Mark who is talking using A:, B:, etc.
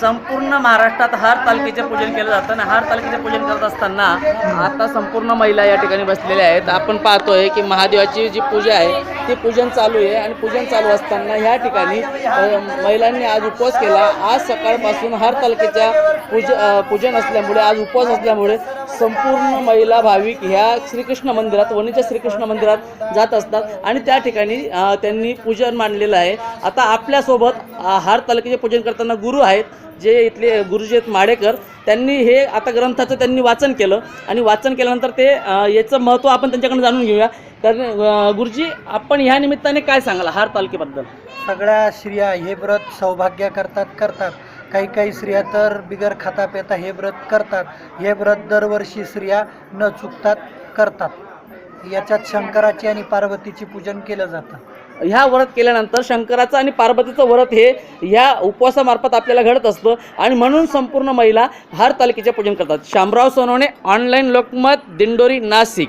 A: संपूर्ण महाराष्ट्रात हार तालुक्याचे पूजन केलं जातं आणि हार तालुक्याचे पूजन करत असताना आता संपूर्ण महिला या ठिकाणी बसलेल्या आहेत. आपण पाहतोय की महादेवाची जी पूजा आहे ती पूजन चालू आहे आणि पूजन चालू असताना ह्या ठिकाणी महिलांनी आज उपवास केला. आज सकाळपासून हार तालुक्याच्या पूज पूजन असल्यामुळे आज उपवास असल्यामुळे संपूर्ण महिला भाविक ह्या श्रीकृष्ण मंदिरात वणीच्या श्रीकृष्ण मंदिरात जात असतात. आणि त्या ठिकाणी त्यांनी पूजन मांडलेलं आहे. आता आपल्यासोबत हार तालुक्याचे पूजन करताना गुरु आहेत जे इथले गुरुजी आहेत माडेकर. त्यांनी हे आता ग्रंथाचं त्यांनी वाचन केलं. आणि वाचन केल्यानंतर ते याचं महत्त्व आपण त्यांच्याकडून जाणून घेऊया. तर गुरुजी आपण ह्या निमित्ताने काय सांगाल हार तालुक्याबद्दल
B: सगळ्या स्त्रिया हे व्रत सौभाग्य करतात करतात. काही काही स्त्रिया तर बिगर खाता पेता हे व्रत करतात. हे व्रत दरवर्षी स्त्रिया न चुकतात करतात. याच्यात शंकराची आणि पार्वतीची पूजन केलं जातं.
A: ह्या व्रत केल्यानंतर शंकराचं आणि पार्वतीचं व्रत हे ह्या उपवासामार्फत आपल्याला घडत असतं आणि म्हणून संपूर्ण महिला हार तालुक्याचे पूजन करतात. शामराव सोनवणे ऑनलाईन लोकमत दिंडोरी नाशिक.